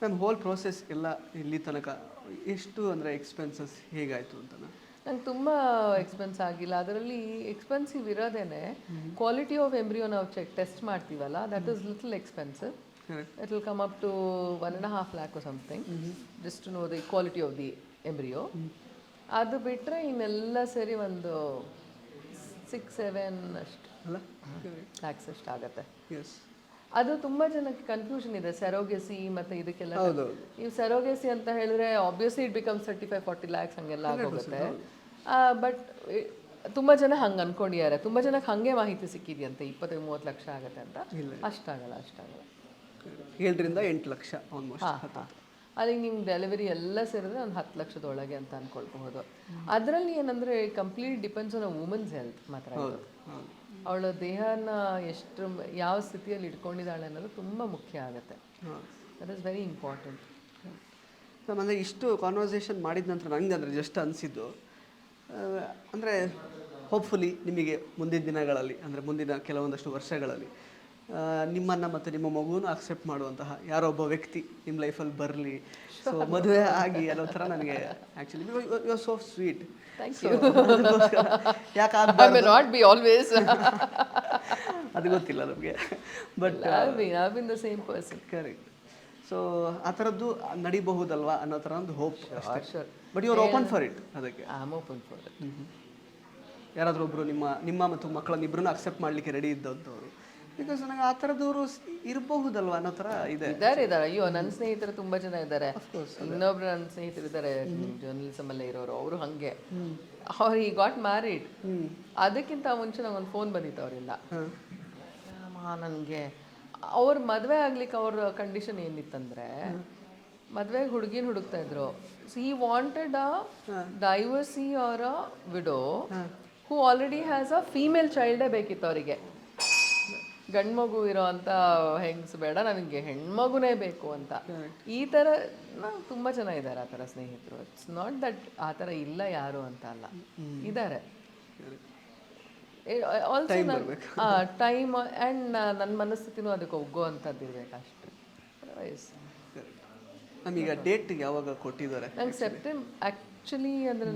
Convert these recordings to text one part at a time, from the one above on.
Ma'am hole process ಎಲ್ಲ ಇಲ್ಲಿ ತನಕ ಎಷ್ಟು ಅಂದರೆ ಎಕ್ಸ್ಪೆನ್ಸಸ್ ಹೇಗಾಯಿತು ಅಂತ ನಂಗೆ ತುಂಬ ಎಕ್ಸ್ಪೆನ್ಸ್ ಆಗಿಲ್ಲ. ಅದರಲ್ಲಿ ಎಕ್ಸ್ಪೆನ್ಸಿವ್ ಇರೋದೇನೆ ಕ್ವಾಲಿಟಿ ಆಫ್ ಎಂಬ್ರಿಯೋ ನಾವು ಚೆಕ್ ಟೆಸ್ಟ್ ಮಾಡ್ತೀವಲ್ಲ that is little expensive it will come up to one and half lakh something just know the quality of the embryo ಅದು ಬಿಟ್ಟರೆ ಇನ್ನೆಲ್ಲ ಸೇರಿ ಒಂದು ಸಿಕ್ಸ್ ಸೆವೆನ್ ಅಷ್ಟು ಅಲ್ಲ? ಲ್ಯಾಕ್ಸ್ ಅಷ್ಟು ಆಗುತ್ತೆ. ಎಸ್ ಅದು ತುಂಬಾ ಜನಕ್ಕೆ ಕನ್ಫ್ಯೂಷನ್ ಇದೆ ಸೆರೋಗೆಸಿ ಮತ್ತೆ ಇದಕ್ಕೆಲ್ಲ. ನೀವು ಸೆರೋಗೆಸಿ ಅಂತ ಹೇಳಿದ್ರೆ obviously it become thirty five forty lakhs ಹಂಗೆಲ್ಲ ಆಗೋಗುತ್ತೆ. ಬಟ್ ತುಂಬಾ ಜನ ಹಂಗೆ ಅನ್ಕೊಂಡಿದ್ದಾರೆ. ತುಂಬಾ ಜನಕ್ಕೆ ಹಂಗೆ ಮಾಹಿತಿ ಸಿಕ್ಕಿದೆಯಂತೆ ಇಪ್ಪತ್ತೈದು ಮೂವತ್ತು ಲಕ್ಷ ಆಗುತ್ತೆ ಅಂತ. ಅಷ್ಟಾಗಲ್ಲ ಅಷ್ಟಾಗಲ್ಲ. ಏಳರಿಂದ ಎಂಟು ಲಕ್ಷ ಆಲ್ಮೋಸ್ಟ್ ಹಾಂ ಹಾಂ. ಅದಕ್ಕೆ ನಿಮ್ಗೆ ಡೆಲಿವರಿ ಎಲ್ಲ ಸೇರಿದ್ರೆ ಒಂದು ಹತ್ತು ಲಕ್ಷದೊಳಗೆ ಅಂತ ಅನ್ಕೊಳ್ಬಹುದು. ಅದರಲ್ಲಿ ಏನಂದ್ರೆ complete depends on a woman's health ಮಾತ್ರ. ಅವಳ ದೇಹನ ಎಷ್ಟು ಯಾವ ಸ್ಥಿತಿಯಲ್ಲಿ ಇಟ್ಕೊಂಡಿದ್ದಾಳೆ ಅನ್ನೋದು ತುಂಬ ಮುಖ್ಯ ಆಗುತ್ತೆ. That is very important ma'am ಅಂದರೆ ಇಷ್ಟು ಕಾನ್ವರ್ಸೇಷನ್ ಮಾಡಿದ ನಂತರ ನನಗೆ ಅಂದರೆ ಜಸ್ಟ್ ಅನಿಸಿದ್ದು ಅಂದರೆ ಹೋಪ್ಫುಲಿ ನಿಮಗೆ ಮುಂದಿನ ದಿನಗಳಲ್ಲಿ ಅಂದರೆ ಮುಂದಿನ ಕೆಲವೊಂದಷ್ಟು ವರ್ಷಗಳಲ್ಲಿ ನಿಮ್ಮನ್ನ ಮತ್ತು ನಿಮ್ಮ ಮಗುವನ್ನು ಅಕ್ಸೆಪ್ಟ್ ಮಾಡುವಂತಹ ಯಾರೋ ಒಬ್ಬ ವ್ಯಕ್ತಿ ನಿಮ್ಮ ಲೈಫಲ್ಲಿ ಬರಲಿ. ಸೊ ಮದುವೆ ಆಗಿ ಅನ್ನೋ ಥರ ನನಗೆ actually you are so sweet ಯಾಕೆ ನಾಟ್ ಬಿ ಆಲ್ವೇಸ್ ಅದು ಗೊತ್ತಿಲ್ಲ ನಮಗೆ. But the same person correct so ಆ ಥರದ್ದು ನಡಿಬಹುದಲ್ವಾ ಅನ್ನೋ ಥರ ಒಂದು hope. But you are open for it ಅದಕ್ಕೆ. ಐ ಆಮ್ ಓಪನ್ ಫಾರ್ ಯಾರಾದರೂ ಒಬ್ಬರು ನಿಮ್ಮ ನಿಮ್ಮ ಮತ್ತು ಮಕ್ಕಳನ್ನ ಇಬ್ಬರನ್ನ ಅಕ್ಸೆಪ್ಟ್ ಮಾಡಲಿಕ್ಕೆ ರೆಡಿ ಇದ್ದಂಥವ್ರು ಬಿಕಾಸ್ ನನಗೆ ಆ ಥರದವರು ಇರಬಹುದಲ್ವ? ಅನ್ನೋ ಥರ ಇದೆ. ಇದ್ದಾರೆ ಇದ್ದಾರೆ. ಅಯ್ಯೋ ನನ್ನ ಸ್ನೇಹಿತರು ತುಂಬ ಜನ ಇದ್ದಾರೆ. ಇನ್ನೊಬ್ರು ನನ್ನ ಸ್ನೇಹಿತರು ಇದ್ದಾರೆ ಜರ್ನಲಿಸಮ್ ಅಲ್ಲೇ ಇರೋರು ಅವರು ಹಂಗೆ. ಅವ್ರು ಈ ಗಾಟ್ ಮ್ಯಾರಿಡ್ ಅದಕ್ಕಿಂತ ಮುಂಚೆ ನಂಗೊಂದು ಫೋನ್ ಬಂದಿತ್ತು ಅವರಿಂದ. ನನಗೆ. ಅವ್ರ ಮದುವೆ ಆಗ್ಲಿಕ್ಕೆ ಅವ್ರ ಕಂಡೀಷನ್ ಏನಿತ್ತಂದ್ರೆ ಮದ್ವೆಗೆ ಹುಡುಗಿನ ಹುಡುಕ್ತಾ ಇದ್ರು. ಸಿ ವಾಂಟೆಡ್ ಅ ಡೈವರ್ಸಿ ಅವರ widow who. Already has a female ಚೈಲ್ಡೇ ಬೇಕಿತ್ತು ಅವರಿಗೆ. ಗಂಡು ಮಗು ಇರೋ ಅಂತ ಹೆಂಗ್ಸ್ ಬೇಡ ನನಗೆ ಹೆಣ್ಮಗುನೇ ಬೇಕು ಅಂತ. ಈ ಥರ ತುಂಬಾ ಜನ ಇದ್ದಾರೆ ಆ ಥರ ಸ್ನೇಹಿತರು. ಇಟ್ಸ್ ನಾಟ್ ದಟ್ ಆ ಥರ ಇಲ್ಲ ಯಾರು ಅಂತ ಅಲ್ಲ. ಇದ್ದಾರೆ ಆಲ್ಸೋ ಟೈಮ್ ಆ್ಯಂಡ್ ನನ್ನ ಮನಸ್ಥಿತಿನೂ ಅದಕ್ಕೆ ಒಗ್ಗೋ ಅಂಥದ್ದು ಇರ್ಬೇಕು ಅಷ್ಟೇ. ನಮೀಗ ಡೇಟ್ ಯಾವಾಗ ಕೊಟ್ಟಿದ್ದಾರೆ ನಂಗೆ ಸೆಪ್ಟೆಂಬರ್ ಆ್ಯಕ್ಚುಲಿ ಅಂದರೆ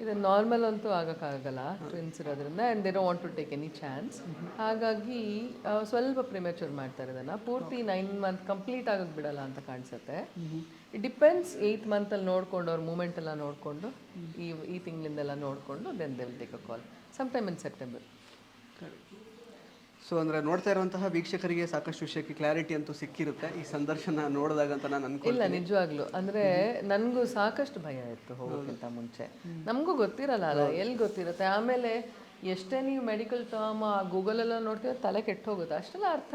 ಇದು ನಾರ್ಮಲ್ ಅಂತೂ ಆಗೋಕ್ಕಾಗಲ್ಲ ಟ್ವಿನ್ಸ್ ಇರೋದ್ರಿಂದ and they do want to take any chance ಹಾಗಾಗಿ ಆ, ಸ್ವಲ್ಪ ಪ್ರಿಮೆಚೂರ್ ಮಾಡ್ತಾರೆ ಇದನ್ನು. ಪೂರ್ತಿ ನೈನ್ ಮಂತ್ ಕಂಪ್ಲೀಟ್ ಆಗೋಕ್ಕೆ ಬಿಡಲ್ಲ ಅಂತ ಕಾಣಿಸುತ್ತೆ. ಇಟ್ ಡಿಪೆಂಡ್ಸ್ ಏಯ್ತ್ ಮಂತಲ್ಲಿ ನೋಡಿಕೊಂಡು ಅವ್ರ ಮೂಮೆಂಟ್ ಎಲ್ಲ ನೋಡಿಕೊಂಡು ಈ ಈ ತಿಂಗಳಿಂದೆಲ್ಲ ನೋಡಿಕೊಂಡು then they will take a call some time in September so ಅಂದರೆ ನೋಡ್ತಾ ಇರುವಂತಹ ವೀಕ್ಷಕರಿಗೆ ಸಾಕಷ್ಟು ವಿಷಯಕ್ಕೆ ಕ್ಲಾರಿಟಿ ಅಂತೂ ಸಿಕ್ಕಿರುತ್ತೆ. ಈ ಸಂದರ್ಶನ ನೋಡಿದಾಗ ಅಂತ ನಾನು ಇಲ್ಲ ನಿಜವಾಗ್ಲು. ಅಂದ್ರೆ ನನಗೂ ಸಾಕಷ್ಟು ಭಯ ಇತ್ತು ಹೋಗೋಕ್ಕಿಂತ ಮುಂಚೆ. ನಮಗೂ ಗೊತ್ತಿರಲ್ಲ ಅಲ್ಲ ಎಲ್ಲಿ ಗೊತ್ತಿರುತ್ತೆ? ಆಮೇಲೆ ಎಷ್ಟೇ ನೀವು ಮೆಡಿಕಲ್ ಟರ್ಮ್ ಗೂಗಲ್ ನೋಡ್ತೀವಿ ನೋಡ್ತೀರ ತಲೆ ಕೆಟ್ಟು ಹೋಗುತ್ತೆ. ಅಷ್ಟೆಲ್ಲ ಅರ್ಥ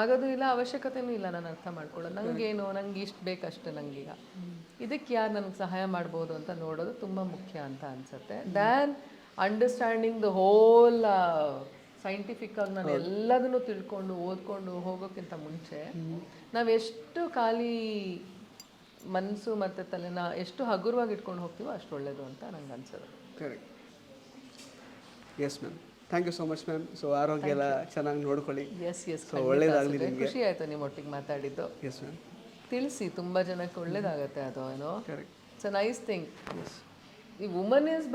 ಆಗೋದು ಇಲ್ಲ ಅವಶ್ಯಕತೆನೂ ಇಲ್ಲ ನಾನು ಅರ್ಥ ಮಾಡ್ಕೊಳ್ಳೋದು. ನಂಗೇನು ನಂಗೆ ಇಷ್ಟು ಬೇಕಷ್ಟೇ ನಂಗೀಗ. ಇದಕ್ಕೆ ಯಾರು ನನಗೆ ಸಹಾಯ ಮಾಡ್ಬೋದು ಅಂತ ನೋಡೋದು ತುಂಬ ಮುಖ್ಯ ಅಂತ ಅನ್ಸುತ್ತೆ. Than understanding the whole scientific ಆಗಿ ನಾನು ಎಲ್ಲದನ್ನು ತಿಳ್ಕೊಂಡು ಓದ್ಕೊಂಡು ಹೋಗೋಕ್ಕಿಂತ ಮುಂಚೆ ನಾವೆಷ್ಟು ಖಾಲಿ ಮನಸ್ಸು ಮತ್ತು ತಲೆನ ಎಷ್ಟು ಹಗುರವಾಗಿ ಇಟ್ಕೊಂಡು ಹೋಗ್ತೀವೋ ಅಷ್ಟು ಒಳ್ಳೆಯದು ಅಂತ ನಂಗೆ ಅನ್ಸೋದು. Correct yes ma'am thank you so much ma'am so ಆರೋಗ್ಯ ಎಲ್ಲ ಚೆನ್ನಾಗಿ ನೋಡ್ಕೊಳ್ಳಿ. ಎಸ್ ಎಸ್ ಸೊ ಒಳ್ಳೇದಾಗಲಿ ನಿಮಗೆ. ಖುಷಿ ಆಯ್ತು ನಿಮ್ಮ ಒಟ್ಟಿಗೆ ಮಾತಾಡಿದ್ದು. ಎಸ್ ಮ್ಯಾಮ್ ತಿಳಿಸಿ ತುಂಬ ಜನಕ್ಕೆ ಒಳ್ಳೇದಾಗತ್ತೆ ಅದು ಏನೋ. Correct it's a nice thing ಈ woman is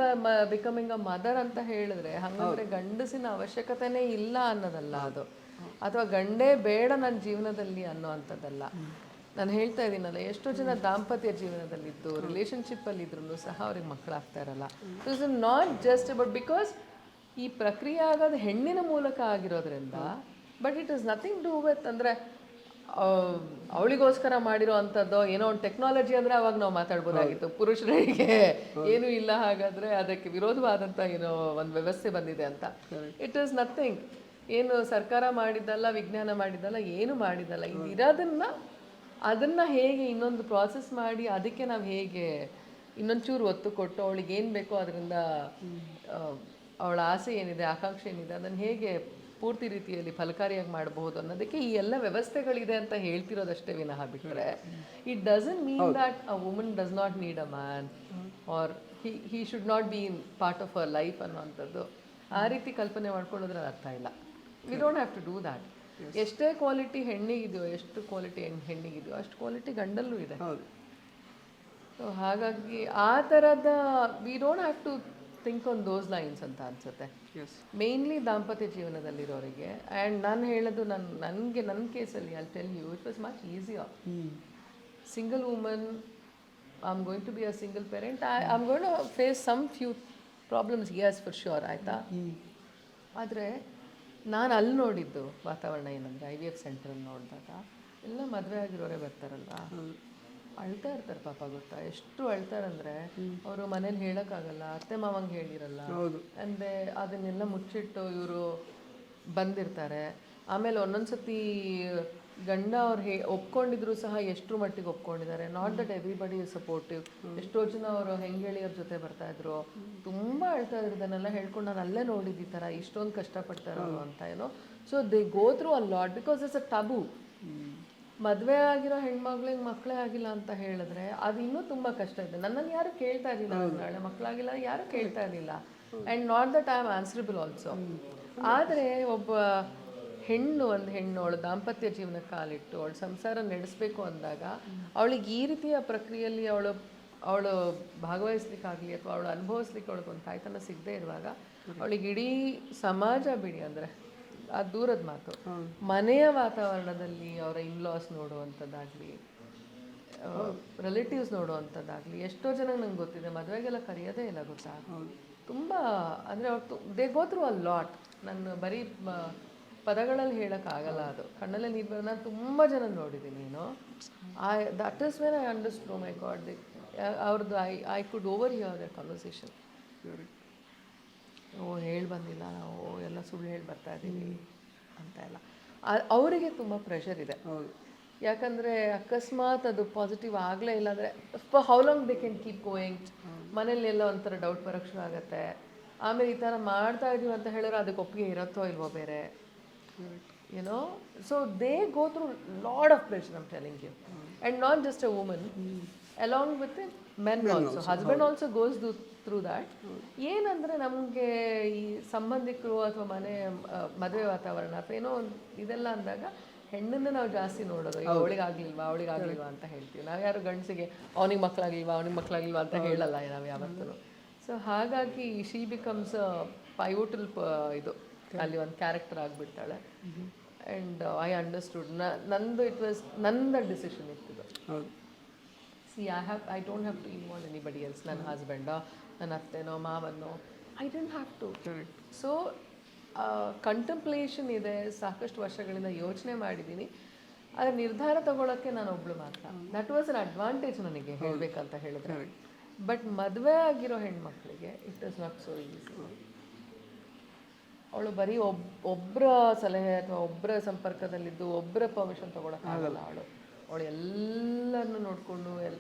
becoming a mother ಅಂತ ಹೇಳಿದ್ರೆ ಹಂಗಂದ್ರೆ ಗಂಡಸಿನ ಅವಶ್ಯಕತೆನೇ ಇಲ್ಲ ಅನ್ನೋದಲ್ಲ ಅದು. ಅಥವಾ ಗಂಡೇ ಬೇಡ ನನ್ನ ಜೀವನದಲ್ಲಿ ಅನ್ನೋ ಅಂಥದ್ದಲ್ಲ ನಾನು ಹೇಳ್ತಾ ಇದ್ದೀನಲ್ಲ ಎಷ್ಟೋ ಜನ ದಾಂಪತ್ಯ ಜೀವನದಲ್ಲಿದ್ದು ರಿಲೇಶನ್ಶಿಪ್ ಅಲ್ಲಿ ಇದ್ರು ಸಹ ಅವ್ರಿಗೆ ಮಕ್ಕಳಾಗ್ತಾ ಇರಲ್ಲ. Is not just but because ಈ ಪ್ರಕ್ರಿಯೆ ಆಗೋದು ಹೆಣ್ಣಿನ ಮೂಲಕ ಆಗಿರೋದ್ರಿಂದ but it is nothing do with ಅಂದ್ರೆ ಅವಳಿಗೋಸ್ಕರ ಮಾಡಿರೋ ಅಂಥದ್ದು ಏನೋ ಒಂದು ಟೆಕ್ನಾಲಜಿ ಅಂದ್ರೆ ಅವಾಗ ನಾವು ಮಾತಾಡ್ಬೋದಾಗಿತ್ತು. ಪುರುಷರಿಗೆ ಏನು ಇಲ್ಲ ಹಾಗಾದ್ರೆ ಅದಕ್ಕೆ ವಿರೋಧವಾದಂಥ ಏನೋ ಒಂದು ವ್ಯವಸ್ಥೆ ಬಂದಿದೆ ಅಂತ. ಇಟ್ ಈಸ್ ನಥಿಂಗ್ ಏನು ಸರ್ಕಾರ ಮಾಡಿದ್ದಲ್ಲ ವಿಜ್ಞಾನ ಮಾಡಿದ್ದಲ್ಲ ಏನು ಮಾಡಿದ್ದಲ್ಲ. ಇದು ಇರೋದನ್ನ ಅದನ್ನ ಹೇಗೆ ಇನ್ನೊಂದು ಪ್ರಾಸೆಸ್ ಮಾಡಿ ಅದಕ್ಕೆ ನಾವು ಹೇಗೆ ಇನ್ನೊಂಚೂರು ಒತ್ತು ಕೊಟ್ಟು ಅವಳಿಗೆ ಏನು ಬೇಕೋ ಅದರಿಂದ ಅವಳ ಆಸೆ ಏನಿದೆ ಆಕಾಂಕ್ಷೆ ಏನಿದೆ ಅದನ್ನು ಹೇಗೆ ಪೂರ್ತಿ ರೀತಿಯಲ್ಲಿ ಫಲಕಾರಿಯಾಗಿ ಮಾಡಬಹುದು ಅನ್ನೋದಕ್ಕೆ ಈ ಎಲ್ಲ ವ್ಯವಸ್ಥೆಗಳಿದೆ ಅಂತ ಹೇಳ್ತಿರೋದಷ್ಟೇ ವಿನಃ ಬಿಟ್ಟರೆ it doesn't mean that a woman does not need a man or he he should not be in part of our life ಅನ್ನೋವಂಥದ್ದು. ಆ ರೀತಿ ಕಲ್ಪನೆ ಮಾಡ್ಕೊಳ್ಳೋದ್ರಲ್ಲಿ ಅರ್ಥ ಇಲ್ಲ. We don't have to do that ಎಷ್ಟೇ ಕ್ವಾಲಿಟಿ ಹೆಣ್ಣಿಗಿದೆಯೋ ಎಷ್ಟು ಕ್ವಾಲಿಟಿ ಹೆಣ್ಣಿಗಿದೆಯೋ ಅಷ್ಟು ಕ್ವಾಲಿಟಿ ಗಂಡಲ್ಲೂ ಇದೆ. ಸೊ ಹಾಗಾಗಿ ಆ ಥರದ we don't have to think on those lines ಅಂತ ಅನಿಸುತ್ತೆ. ಮೇನ್ಲಿ ದಾಂಪತ್ಯ ಜೀವನದಲ್ಲಿರೋರಿಗೆ ಆ್ಯಂಡ್ ನಾನು ಹೇಳೋದು ನನ್ನ ನನಗೆ ನನ್ನ ಕೇಸಲ್ಲಿ ಅಲ್ಲಿ tell you it was much easier single woman I am going to be a single parent I am going to face some few problems yes for sure ಆಯಿತಾ? ಆದರೆ ನಾನು ಅಲ್ಲಿ ನೋಡಿದ್ದು ವಾತಾವರಣ ಏನಂದರೆ ಐ ವಿ ಎಫ್ ಸೆಂಟ್ರಲ್ಲಿ ನೋಡಿದಾಗ ಎಲ್ಲ ಮದುವೆ ಆಗಿರೋರೇ ಬರ್ತಾರಲ್ಲ ಅಳ್ತಾ ಇರ್ತಾರೆ ಪಾಪ ಗೊತ್ತಾ? ಎಷ್ಟು ಅಳ್ತಾರಂದ್ರೆ ಅವರು ಮನೇಲಿ ಹೇಳೋಕ್ಕಾಗಲ್ಲ ಅತ್ತೆ ಮಾವಂಗೆ ಹೇಳಿರಲ್ಲ. ಅಂದ್ರೆ ಅದನ್ನೆಲ್ಲ ಮುಚ್ಚಿಟ್ಟು ಇವರು ಬಂದಿರ್ತಾರೆ. ಆಮೇಲೆ ಒಂದೊಂದ್ಸತಿ ಗಂಡ ಅವ್ರು ಹೇ ಒಪ್ಕೊಂಡಿದ್ರು ಸಹ ಎಷ್ಟು ಮಟ್ಟಿಗೆ ಒಪ್ಕೊಂಡಿದ್ದಾರೆ. Not that everybody is supportive ಎಷ್ಟೋ ಜನ ಅವರು ಹೆಂಗೇಳಿಯವ್ರ ಜೊತೆ ಬರ್ತಾ ಇದ್ರು. ತುಂಬ ಅಳ್ತಾ ಇದ್ರು ಇದನ್ನೆಲ್ಲ ಹೇಳ್ಕೊಂಡು ನಾನು ಅಲ್ಲೇ ನೋಡಿದ್ದು ಈ ಥರ ಇಷ್ಟೊಂದು ಕಷ್ಟಪಡ್ತಾರೋ ಅಂತ ಏನೋ. So they go through a lot because it's a taboo ಮದುವೆ ಆಗಿರೋ ಹೆಣ್ಮಕ್ಳಿಗೆ ಮಕ್ಕಳೇ ಆಗಿಲ್ಲ ಅಂತ ಹೇಳಿದ್ರೆ ಅದು ಇನ್ನೂ ತುಂಬಾ ಕಷ್ಟ ಇದೆ. ನನ್ನನ್ನು ಯಾರು ಕೇಳ್ತಾ ಇರಲಿಲ್ಲ ನಾಳೆ ಮಕ್ಕಳಾಗಿಲ್ಲ ಯಾರು ಕೇಳ್ತಾ ಇರಲಿಲ್ಲ. And not that I am answerable also ಆದರೆ ಒಬ್ಬ ಹೆಣ್ಣು ಒಂದು ಹೆಣ್ಣು ಅವಳು ದಾಂಪತ್ಯ ಜೀವನ ಕಾಲಿಟ್ಟು ಅವಳು ಸಂಸಾರ ನಡೆಸಬೇಕು ಅಂದಾಗ ಅವಳಿಗೆ ಈ ರೀತಿಯ ಪ್ರಕ್ರಿಯೆಯಲ್ಲಿ ಅವಳು ಅವಳು ಭಾಗವಹಿಸ್ಲಿಕ್ಕಾಗಲಿ ಅಥವಾ ಅವಳು ಅನುಭವಿಸ್ಲಿಕ್ಕೆ ಅವಳಿಗೆ ಒಂದು ತಾಯ್ತನ ಸಿಗದೇ ಇರುವಾಗ ಅವಳಿಗೆ ಇಡೀ ಸಮಾಜ ಬಿಡಿ ಅಂದರೆ ಆ ದೂರದ ಮಾತು. ಮನೆಯ ವಾತಾವರಣದಲ್ಲಿ ಅವರ ಇನ್ಲಾಸ್ ನೋಡುವಂಥದ್ದಾಗಲಿ ರಿಲೇಟಿವ್ಸ್ ನೋಡುವಂಥದ್ದಾಗಲಿ ಎಷ್ಟೋ ಜನ ನಂಗೆ ಗೊತ್ತಿದೆ ಮದುವೆಗೆಲ್ಲ ಕರೆಯೋದೇ ಇಲ್ಲ ಗೊತ್ತಾ? ತುಂಬ ಅಂದರೆ ಅವ್ರು ದೇ ಗೋತ್ರು ಅ ಲಾಟ್ ನಾನು ಬರೀ ಪದಗಳಲ್ಲಿ ಹೇಳೋಕ್ಕಾಗಲ್ಲ ಅದು. ಕಣ್ಣಲ್ಲೇ ನೀರು ಬರೋ ನಾನು ತುಂಬ ಜನ ನೋಡಿದ್ದೀನಿ ನೀನು. I that is when I understood my God the ಅವ್ರದ್ದು I I could overhear the conversation ಹೇಳಿ ಬಂದಿಲ್ಲ ನಾವು ಎಲ್ಲ ಸುಳ್ಳು ಹೇಳಿ ಬರ್ತಾ ಇದ್ದೀವಿ ಅಂತ ಎಲ್ಲ. ಅವರಿಗೆ ತುಂಬ ಪ್ರೆಷರ್ ಇದೆ. ಯಾಕಂದರೆ ಅಕಸ್ಮಾತ್ ಅದು ಪಾಸಿಟಿವ್ ಆಗಲೇ ಇಲ್ಲ ಅಂದರೆ for how long they can keep going ಮನೇಲಿ ಎಲ್ಲ ಒಂಥರ ಡೌಟ್ ಬರೋಕ್ಕೆ ಶುರು ಆಗುತ್ತೆ. ಆಮೇಲೆ ಈ ಥರ ಮಾಡ್ತಾ ಇದೀವಿ ಅಂತ ಹೇಳಿದ್ರೆ ಅದಕ್ಕೆ ಒಪ್ಪಿಗೆ ಇರುತ್ತೋ ಇಲ್ವೋ ಬೇರೆ? ಏನೋ so they go through lot of pressure am telling you and not just a woman along with men also husband also goes to through that ಏನಂದರೆ ನಮಗೆ ಈ ಸಂಬಂಧಿಕರು ಅಥವಾ ಮನೆ ಮದುವೆ ವಾತಾವರಣ ಅಥವಾ ಏನೋ ಒಂದು ಇದೆಲ್ಲ ಅಂದಾಗ ಹೆಣ್ಣನ್ನು ನಾವು ಜಾಸ್ತಿ ನೋಡೋದು. ಈಗ ಅವಳಿಗೆ ಆಗ್ಲಿಲ್ವಾ ಅವಳಿಗೆ ಆಗ್ಲಿಲ್ವಾ ಅಂತ ಹೇಳ್ತೀವಿ. ನಾವು ಯಾರು ಗಂಡಸಿಗೆ ಅವನಿಗೆ ಮಕ್ಕಳಾಗಿಲ್ವಾ ಅವನಿಗೆ ಮಕ್ಕಳಾಗಿಲ್ವಾ ಅಂತ ಹೇಳಲ್ಲ ನಾವು ಯಾವತ್ತೂ ಸೊ ಹಾಗಾಗಿ ಶಿ ಬಿಕಮ್ಸ್ ಪೈವೋಟಲ್ ಇದು. ಅಲ್ಲಿ ಒಂದು ಕ್ಯಾರೆಕ್ಟರ್ ಆಗಿಬಿಡ್ತಾಳೆ. ಆ್ಯಂಡ್ ಐ ಅಂಡರ್ಸ್ಟುಡ್ ನಂದು ಇಟ್ ವಾಸ್ ನಂದ ಡಿಸಿಷನ್ ಇತ್ತು. See I have I don't have to involve anybody else ನನ್ನ ಹಸ್ಬೆಂಡೋ ನನ್ನ ಅತ್ತೆನೋ ಮಾವನ್ನೋ I don't have to so contemplation ಇದೆ ಸಾಕಷ್ಟು ವರ್ಷಗಳಿಂದ ಯೋಚನೆ ಮಾಡಿದ್ದೀನಿ. ಆದರೆ ನಿರ್ಧಾರ ತಗೊಳ್ಳೋಕ್ಕೆ ನಾನು ಒಬ್ಳು ಮಾತ್ರ. ದಟ್ ವಾಸ್ ಅನ್ ಅಡ್ವಾಂಟೇಜ್ ನನಗೆ ಹೇಳಬೇಕಂತ ಹೇಳಿದ್ರೆ. ಬಟ್ ಮದುವೆ ಆಗಿರೋ ಹೆಣ್ಮಕ್ಳಿಗೆ it is not so easy ಅವಳು ಬರೀ ಒಬ್ ಒಬ್ಬರ ಸಲಹೆ ಅಥವಾ ಒಬ್ಬರ ಸಂಪರ್ಕದಲ್ಲಿದ್ದು ಒಬ್ಬರ ಪರ್ಮಿಷನ್ ತಗೊಳಕ್ಕಾಗಲ್ಲ ಅವಳು. ಅವಳು ಎಲ್ಲರನ್ನು ನೋಡಿಕೊಂಡು ಎಲ್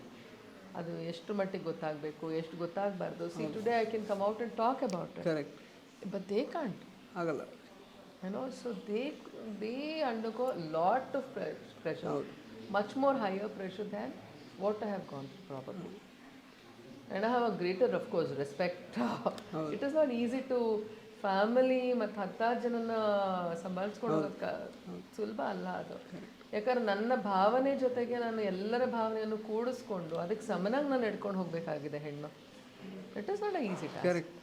ಅದು ಎಷ್ಟು ಮಟ್ಟಿಗೆ ಗೊತ್ತಾಗಬೇಕು ಎಷ್ಟು ಗೊತ್ತಾಗಬಾರ್ದು. See today I can come out and talk about correct but they can't ಆಗಲ್ಲ. ಏನೋ so they they undergo lot of pressure much more higher pressure than what I have gone problem and I have a greater of course respect it is not easy to family ಮತ್ತು ಹತ್ತಾರು ಜನನ ಸಂಭಾಳಿಸ್ಕೊಳ್ಳೋದಕ್ಕೆ ಸುಲಭ ಅಲ್ಲ ಅದು. ಯಾಕಂದ್ರೆ ನನ್ನ ಭಾವನೆ ಜೊತೆಗೆ ನಾನು ಎಲ್ಲರ ಭಾವನೆಯನ್ನು ಕೂಡಿಸ್ಕೊಂಡು ಅದಕ್ಕೆ ಸಮನಾಗಿ ನಾನು ನಡ್ಕೊಂಡು ಹೋಗಬೇಕಾಗಿದೆ ಹೆಣ್ಣು. It is not easy correct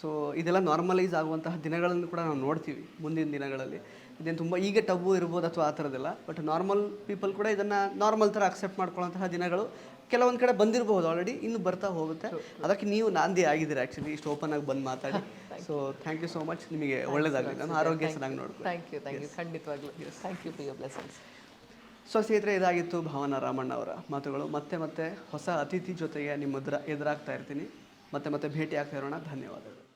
so ಇದೆಲ್ಲ ನಾರ್ಮಲೈಸ್ ಆಗುವಂತಹ ದಿನಗಳನ್ನು ಕೂಡ ನಾವು ನೋಡ್ತೀವಿ ಮುಂದಿನ ದಿನಗಳಲ್ಲಿ. ಇದೇನು ತುಂಬ ಈಗ ಟಬ್ಬು ಇರ್ಬೋದು ಅಥವಾ ಆ ಥರದ್ದೆಲ್ಲ ಬಟ್ ನಾರ್ಮಲ್ ಪೀಪಲ್ ಕೂಡ ಇದನ್ನು ನಾರ್ಮಲ್ ಥರ ಅಕ್ಸೆಪ್ಟ್ ಮಾಡ್ಕೊಳ್ಳೋಂತಹ ದಿನಗಳು ಕೆಲವೊಂದು ಕಡೆ ಬಂದಿರಬಹುದು ಆಲ್ರೆಡಿ ಇನ್ನು ಬರ್ತಾ ಹೋಗುತ್ತೆ. ಅದಕ್ಕೆ ನೀವು ನಾಂದಿ ಆಗಿದ್ದೀರಿ ಆ್ಯಕ್ಚುಲಿ ಇಷ್ಟು ಓಪನ್ ಆಗಿ ಬಂದು ಮಾತಾಡಿ. So thank you so much ನಿಮಗೆ ಒಳ್ಳೇದಾಗಲಿ. ನಾನು ಆರೋಗ್ಯ ಚೆನ್ನಾಗಿ ನೋಡ್ತೀನಿ ಥ್ಯಾಂಕ್ ಯು ಥ್ಯಾಂಕ್ ಯು ಖಂಡಿತವಾಗ್ಲೂ. Thank you for your blessings so ಸ್ನೇಹಿತರೆ ಇದಾಗಿತ್ತು ಭಾವನಾ ರಾಮಣ್ಣ ಅವರ ಮಾತುಗಳು. ಮತ್ತೆ ಮತ್ತೆ ಹೊಸ ಅತಿಥಿ ಜೊತೆಗೆ ನಿಮ್ಮ ಎದುರ ಎದುರಾಗ್ತಾ ಇರ್ತೀನಿ. ಮತ್ತೆ ಮತ್ತೆ ಭೇಟಿ ಆಗ್ತಾ ಇರೋಣ. ಧನ್ಯವಾದಗಳು.